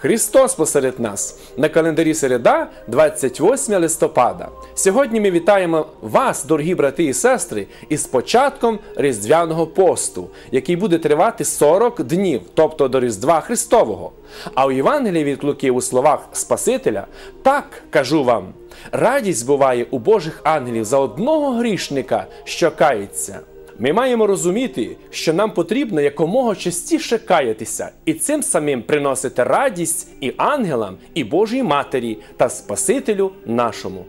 Христос посеред нас на календарі середа, 28 листопада. Сьогодні ми вітаємо вас, дорогі брати і сестри, із початком Різдвяного посту, який буде тривати 40 днів, тобто до Різдва Христового. А у Євангелії від Луки у словах Спасителя так кажу вам: радість буває у Божих ангелів за одного грішника, що кається. Ми маємо розуміти, що нам потрібно якомога частіше каятися і цим самим приносити радість і ангелам, і Божій Матері та Спасителю нашому.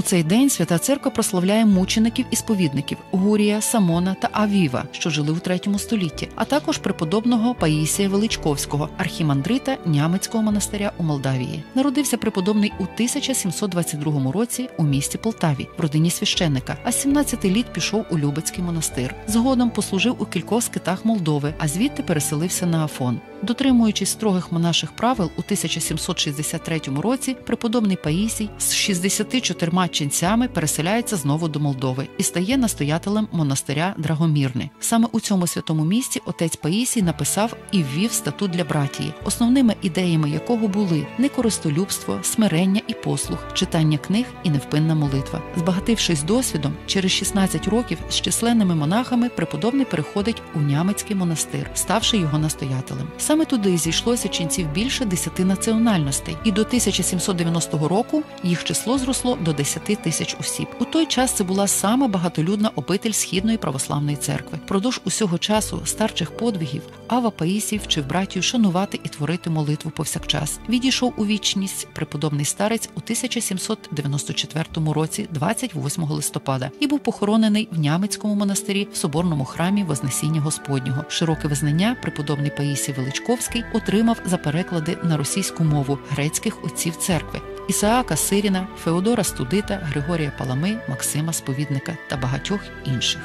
У цей день свята церква прославляє мучеників і сповідників Гурія, Самона та Авіва, що жили у третьому столітті, а також преподобного Паїсія Величковського, архімандрита Нямецького монастиря у Молдавії. Народився преподобний у 1722 році у місті Полтаві в родині священника, а з 17 літ пішов у Любецький монастир. Згодом послужив у кількох скитах Молдови, а звідти переселився на Афон. Дотримуючись строгих монаших правил, у 1763 році преподобний Паїсій з 64 ченцями переселяється знову до Молдови і стає настоятелем монастиря Драгомірни. Саме у цьому святому місці отець Паїсій написав і ввів статут для братії, основними ідеями якого були некористолюбство, смирення і послух, читання книг і невпинна молитва. Збагатившись досвідом, через 16 років з численними монахами преподобний переходить у нямецький монастир, ставши його настоятелем. Саме туди зійшлося ченців більше десяти національностей, і до 1790 року їх число зросло до 10 тисяч осіб. У той час це була сама багатолюдна обитель східної православної церкви. Продовж усього часу старчих подвигів Ава Паїсій вчив братію шанувати і творити молитву повсякчас. Відійшов у вічність преподобний старець у 1794 році, 28 листопада, і був похоронений в Нямецькому монастирі в соборному храмі Вознесіння Господнього. Широке визнання преподобний Паїсій Величковський отримав за переклади на російську мову грецьких отців церкви. Ісаака Сиріна, Феодора Студита, Григорія Палами, Максима Сповідника та багатьох інших.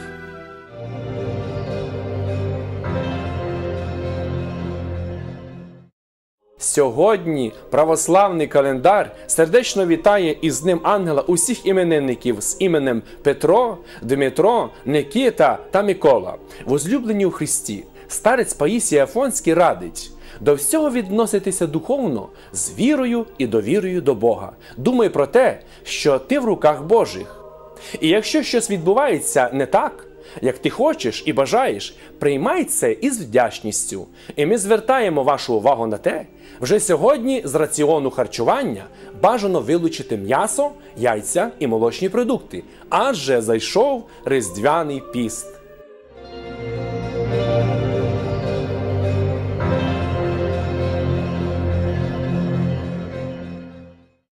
Сьогодні православний календар сердечно вітає із ним ангела усіх іменинників з іменем Петро, Дмитро, Никита та Микола, возлюблені у Христі. Старець Паїсій Афонський радить до всього відноситися духовно з вірою і довірою до Бога. Думай про те, що ти в руках Божих. І якщо щось відбувається не так, як ти хочеш і бажаєш, приймай це із вдячністю. І ми звертаємо вашу увагу на те, вже сьогодні з раціону харчування бажано вилучити м'ясо, яйця і молочні продукти, адже зайшов різдвяний піст.